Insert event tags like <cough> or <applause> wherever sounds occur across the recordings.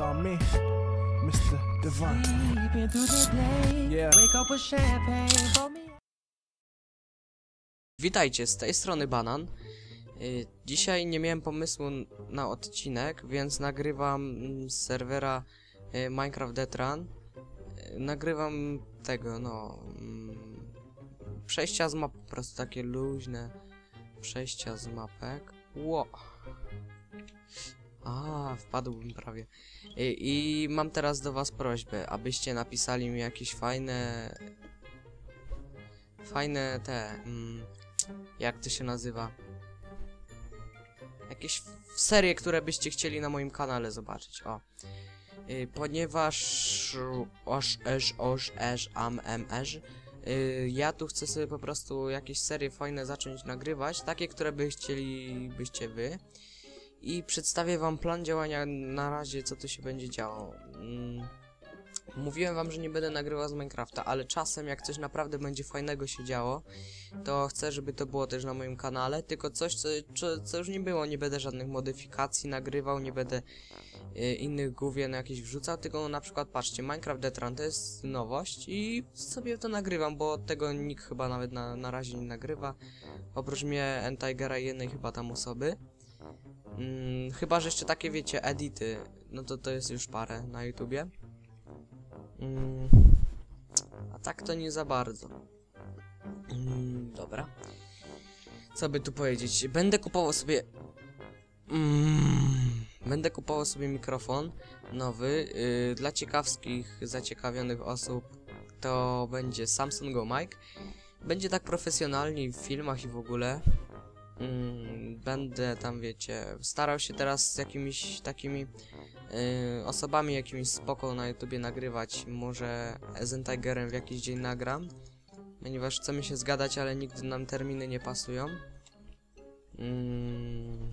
call me Mr. Day. Yeah. Witajcie, z tej strony Banan. Y, Dzisiaj nie miałem pomysłu na odcinek, więc nagrywam z serwera y, Minecraft Death Run. Y, Nagrywam tego, no... mm, Przejścia z map, po prostu takie luźne przejścia z mapek. Ło! A, wpadłbym prawie. I, I mam teraz do was prośbę, abyście napisali mi jakieś fajne... Fajne te... Mm, jak to się nazywa? Jakieś serie, które byście chcieli na moim kanale zobaczyć. O. Y, ponieważ oż, eż, oż, eż, am, em, eż, y, ja tu chcę sobie po prostu jakieś serie fajne zacząć nagrywać, takie, które by chcieli, byście wy. I przedstawię wam plan działania na razie, co tu się będzie działo. Mm. Mówiłem wam, że nie będę nagrywał z Minecrafta, ale czasem jak coś naprawdę będzie fajnego się działo, to chcę, żeby to było też na moim kanale, tylko coś, co, co, co już nie było, nie będę żadnych modyfikacji nagrywał, nie będę y, innych główien jakieś wrzucał, tylko na przykład, patrzcie, Minecraft Death to jest nowość i sobie to nagrywam, bo tego nikt chyba nawet na, na razie nie nagrywa, oprócz mnie, N-Tigera i jednej chyba tam osoby. Mm, chyba, że jeszcze takie, wiecie, edity, no to to jest już parę na YouTubie. Mm, a tak to nie za bardzo. Mm, dobra. Co by tu powiedzieć? Będę kupował sobie. Mm, będę kupował sobie mikrofon nowy. Yy, dla ciekawskich, zaciekawionych osób to będzie Samsung Go Mic. Będzie tak profesjonalnie w filmach i w ogóle. Mm, będę tam, wiecie, starał się teraz z jakimiś takimi yy, osobami jakimiś spoko na YouTubie nagrywać. Może z Tigerem w jakiś dzień nagram. Ponieważ chcemy się zgadać, ale nigdy nam terminy nie pasują. Mm,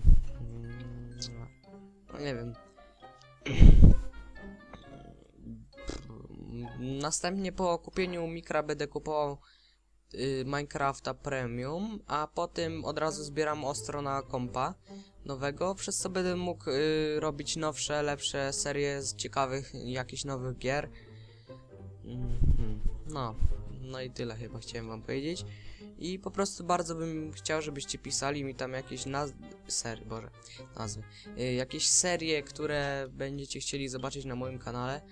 no nie wiem. Następnie po kupieniu mikra będę kupował y, Minecrafta Premium, a potem od razu zbieram ostro na kompa nowego, przez co będę mógł y, robić nowsze, lepsze serie z ciekawych jakichś nowych gier. Mhm. No, no i tyle chyba chciałem wam powiedzieć. I po prostu bardzo bym chciał, żebyście pisali mi tam jakieś naz... sery, boże, nazwy. Y, jakieś serie, które będziecie chcieli zobaczyć na moim kanale.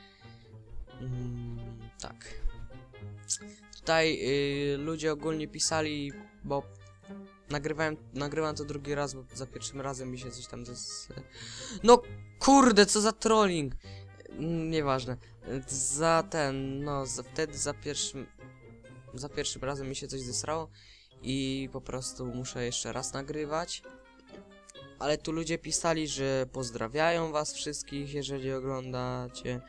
Mm, tak. Tutaj y, ludzie ogólnie pisali, bo nagrywałem, nagrywam to drugi raz, bo za pierwszym razem mi się coś tam zes... No kurde, co za trolling! Mm, Nieważne. Za ten, no, za, wtedy za pierwszym, za pierwszym razem mi się coś zesrało i po prostu muszę jeszcze raz nagrywać. Ale tu ludzie pisali, że pozdrawiają was wszystkich, jeżeli oglądacie.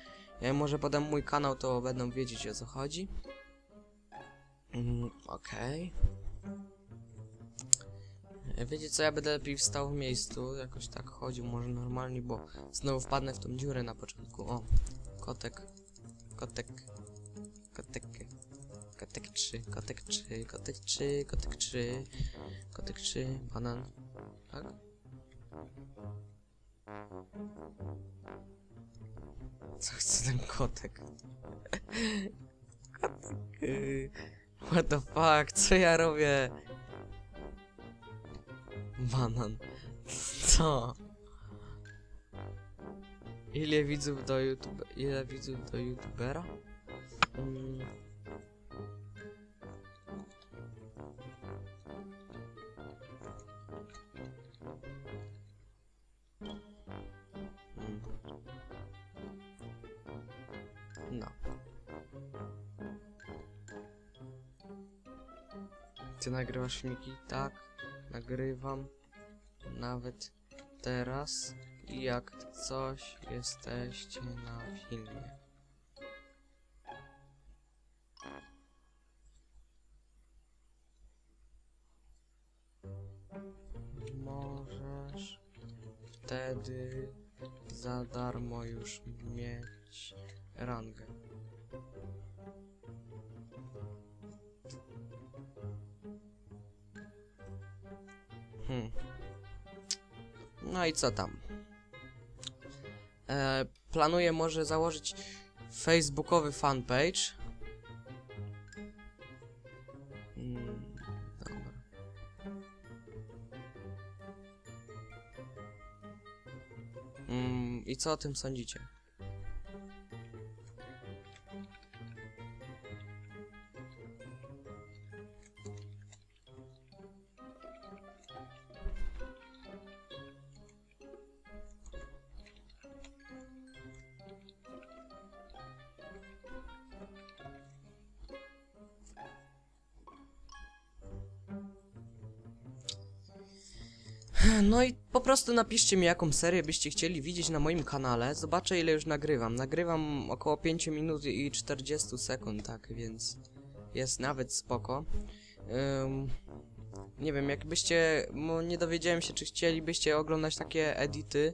Ja może podam mój kanał, to będą wiedzieć o co chodzi. Mm, Okej. E, Wiecie co, ja będę lepiej wstał w miejscu, jakoś tak chodził może normalnie, bo znowu wpadnę w tą dziurę na początku. O, kotek, kotek, kotek, kotek 3, kotek 3, kotek 3, kotek 3, kotek 3, banan, tak? Co chce ten kotek? <laughs> kotek, what the fuck, co ja robię? Banan. Co? Ile widzów do YouTube... Ile widzów do YouTubera? Mm. Ty nagrywasz filmiki? Tak, nagrywam. Nawet teraz. I jak coś jesteście na filmie. Możesz wtedy za darmo już mieć rangę. Hmm. No i co tam? E, planuję może założyć facebookowy fanpage. Mm, dobra. Mm, I co o tym sądzicie? <clears throat> No i po prostu napiszcie mi jaką serię byście chcieli widzieć na moim kanale. Zobaczę ile już nagrywam. Nagrywam około 5 minut i 40 sekund, tak więc jest nawet spoko. Ym, nie wiem, jakbyście, mo, nie dowiedziałem się czy chcielibyście oglądać takie edity.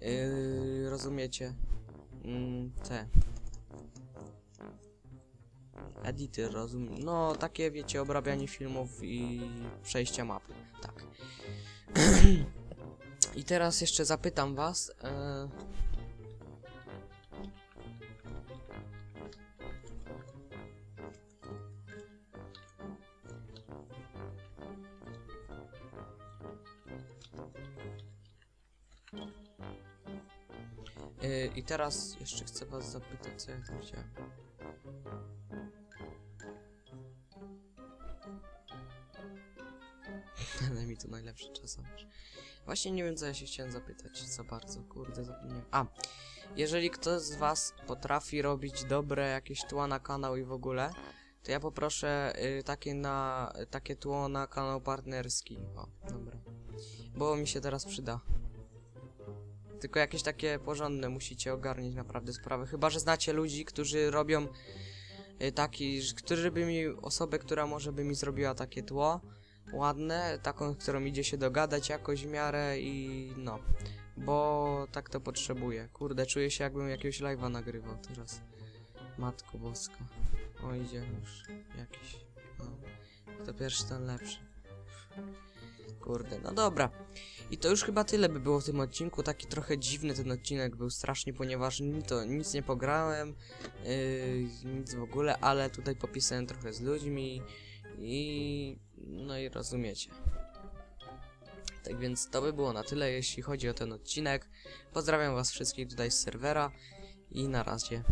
Yy, rozumiecie? Mm, te. Edity, rozum. No, takie wiecie, obrabianie filmów i przejścia mapy. Tak. <clears throat> I teraz jeszcze zapytam was. E... I teraz jeszcze chcę was zapytać, co ja chciałem. <laughs> Ale mi to najlepsze czasem. Właśnie nie wiem, co ja się chciałem zapytać za bardzo, kurde, zapomniałem. A, jeżeli ktoś z was potrafi robić dobre jakieś tła na kanał i w ogóle, to ja poproszę y, takie na, takie tło na kanał partnerski. O, dobra. Bo mi się teraz przyda. Tylko jakieś takie porządne musicie ogarnić naprawdę sprawy. Chyba, że znacie ludzi, którzy robią y, taki, którzy by mi, osobę, która może by mi zrobiła takie tło ładne, taką, z którą idzie się dogadać jakoś w miarę i no. Bo tak to potrzebuję. Kurde, czuję się jakbym jakiegoś live'a nagrywał teraz. Matko boska. O, idzie już jakiś. No. Kto pierwszy, ten lepszy. Kurde, no dobra. I to już chyba tyle by było w tym odcinku. Taki trochę dziwny ten odcinek był strasznie, ponieważ ni to nic nie pograłem, yy, nic w ogóle, ale tutaj popisałem trochę z ludźmi i no i rozumiecie. Tak więc to by było na tyle, jeśli chodzi o ten odcinek. Pozdrawiam was wszystkich tutaj z serwera i na razie.